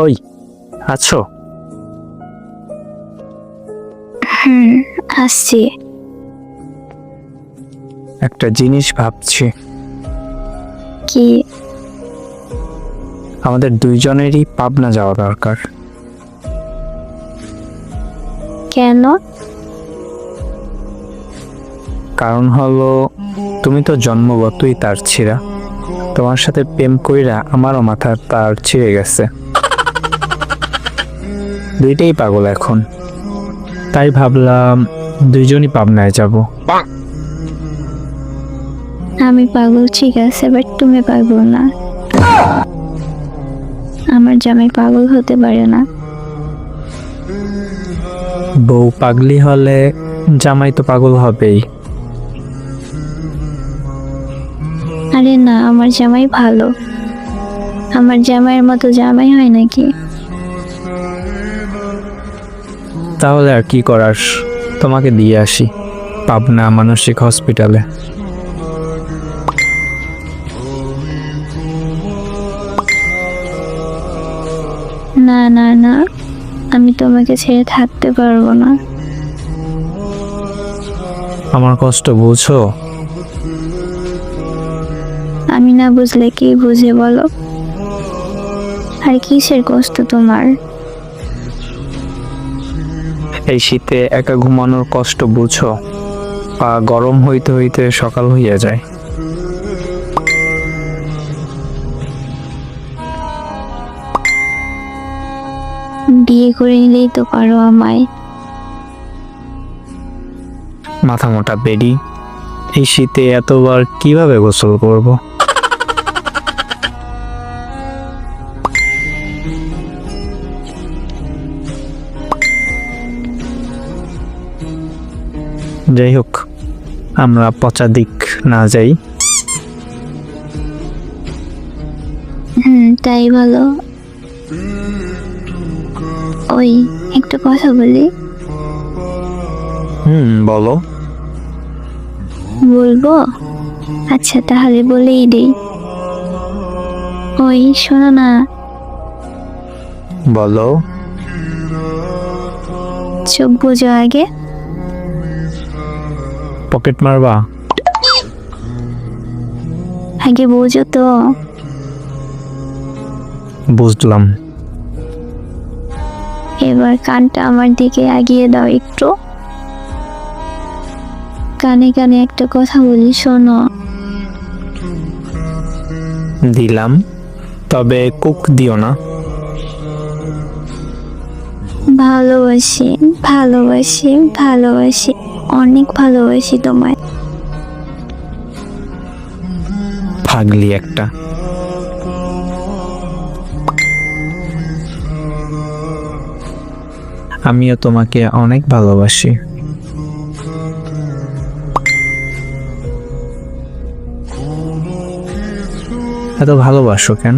ওই আছো? হুম আসছি। একটা জিনিস ভাবছি। কি? আমাদের দুইজনেরই পাবনা যাওয়া দরকার। কেন? কারণ হলো তুমি তো জন্মগতই তার ছিঁড়া। তোমার সাথে প্রেম কইরা আমারও মাথার তার ছিঁড়ে গেছে। দুইটাই পাগল এখন। তাই ভাবলাম দুইজনই পাবনায় যাব। আমি পাগল ঠিক আছে বাট তুমি পাগল না। আমার জামাই পাগল হতে পারে না। বউ পাগলি হলে জামাই তো পাগল হবেই। আরে না আমার জামাই ভালো। আমার জামাইয়ের মতো জামাই হয় নাকি? তাহলে আর কি করার? তোমাকে দিয়ে আসি পাবনা মানসিক হসপিটালে না না না আমি তোমাকে ছেড়ে থাকতে পারব না। আমার কষ্ট বুঝো? আমি না বুঝলে কি বুঝে বলো? আর কিসের কষ্ট তোমার? এই শীতে একা ঘুমানোর কষ্ট বুঝো পা গরম হইতে হইতে সকাল হইয়া যায়। বিয়ে করে নিলেই তো পারো আমায়। মাথা মোটা বেডি এই শীতে এতবার কীভাবে গোসল করব? যাই হোক আমরা পচা দিক না যাই। হুম তাই ভালো ওই একটা কথা বলি। হুম বলো। বলব? আচ্ছা তাহলে বলেই দেই। ওই শোনো না। বলো। চোখ বুঝো আগে। পকেট মারবা? আগে বুঝো তো। বুঝলাম। এবার কানটা আমার দিকে আগিয়ে দাও একটু। কানে কানে একটা কথা বলি শোনো। দিলাম তবে কুক দিও না। ভালোবাসি ভালোবাসি ভালোবাসি অনেক ভালোবাসি তোমায়। ফাগলি একটা। আমিও তোমাকে অনেক ভালোবাসি। এত ভালোবাসো কেন?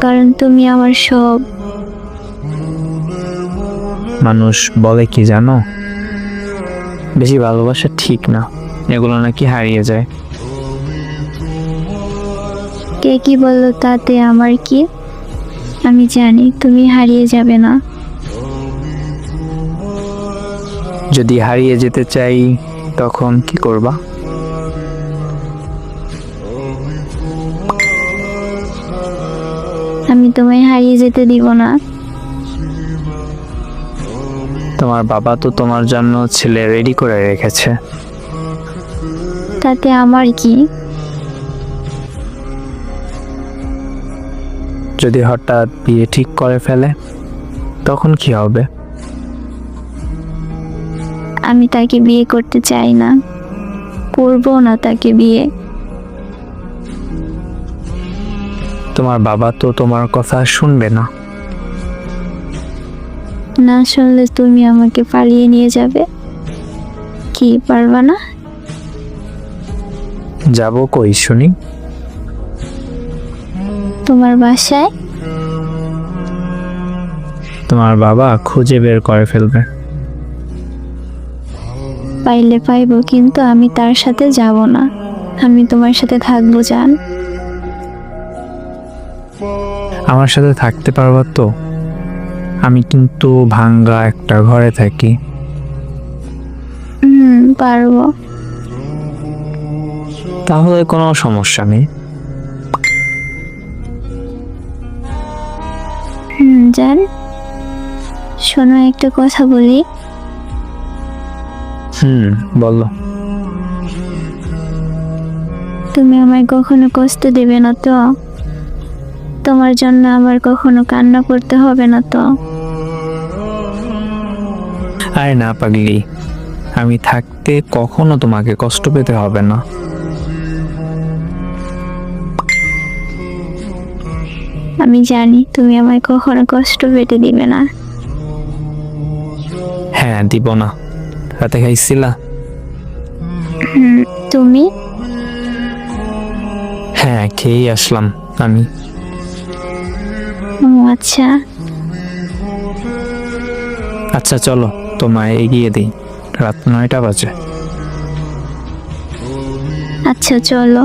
কারণ তুমি আমার সব মানুষ বলে কি জানো? বেশি ভালোবাসা ঠিক না। এগুলো নাকি হারিয়ে যায়। কে কি বলল তাতে আমার কি? আমি জানি তুমি হারিয়ে যাবে না। যদি হারিয়ে যেতে চাই তখন কি করবা? আমি তোমায় হারিয়ে যেতে দিব না। তোমার বাবা তো তোমার জন্য ছেলে রেডি করে রেখেছে। তাতে আমার কি? যদি হঠাৎ বিয়ে ঠিক করে ফেলে তখন কি হবে? আমি তাকে বিয়ে করতে চাই না। করব না তাকে বিয়ে। তোমার বাবা তো তোমার কথা শুনবে না। না শুনলে তুমি আমাকে পালিয়ে নিয়ে যাবে? কি পারবা না? যাব কই শুনি। তোমার বাসায়? তোমার বাবা খুঁজে বের করে ফেলবে। পাইলে পাইবো কিন্তু আমি তার সাথে যাব না। আমি তোমার সাথে থাকব জান। আমার সাথে থাকতে পারবা তো? আমি কিন্তু ভাঙ্গা একটা ঘরে থাকি। হুম পারব। তাহলে কোনো সমস্যা নেই। হুম জান। শোনো একটা কথা বলি। হুম বলো। তুমি আমায় কখনো কষ্ট দেবে না তো? তোমার জন্য আমার কখনো কান্না করতে হবে না তো? আরে না পাগলি আমি থাকতে কখনো তোমাকে কষ্ট পেতে হবে না। আমি জানি তুমি আমায় কখনো কষ্ট পেতে দিবে না। হ্যাঁ দিব না। রাতে খাইছিলা? তুমি? হ্যাঁ খেয়েই আসলাম আমি। ও আচ্ছা। আচ্ছা চলো। তোমায় এগিয়ে দিই। রাত নয়টা বাজে। আচ্ছা চলো।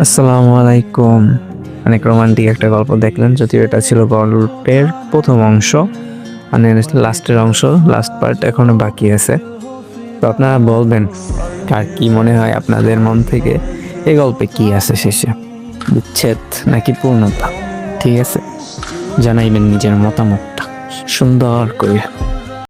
আসসালামু আলাইকুম। অনেক রোমান্টিক একটা গল্প দেখলেন যদিও এটা ছিল গল্পের প্রথম অংশ। মানে লাস্টের অংশ লাস্ট পার্ট এখনও বাকি আছে। তো আপনারা বলবেন, কার কি মনে হয় আপনাদের মন থেকে এ গল্পে কি আছে শেষে? বিচ্ছেদ নাকি পূর্ণতা? ঠিক আছে, জানাইবেন নিজের মতামতটা। সুন্দর করে।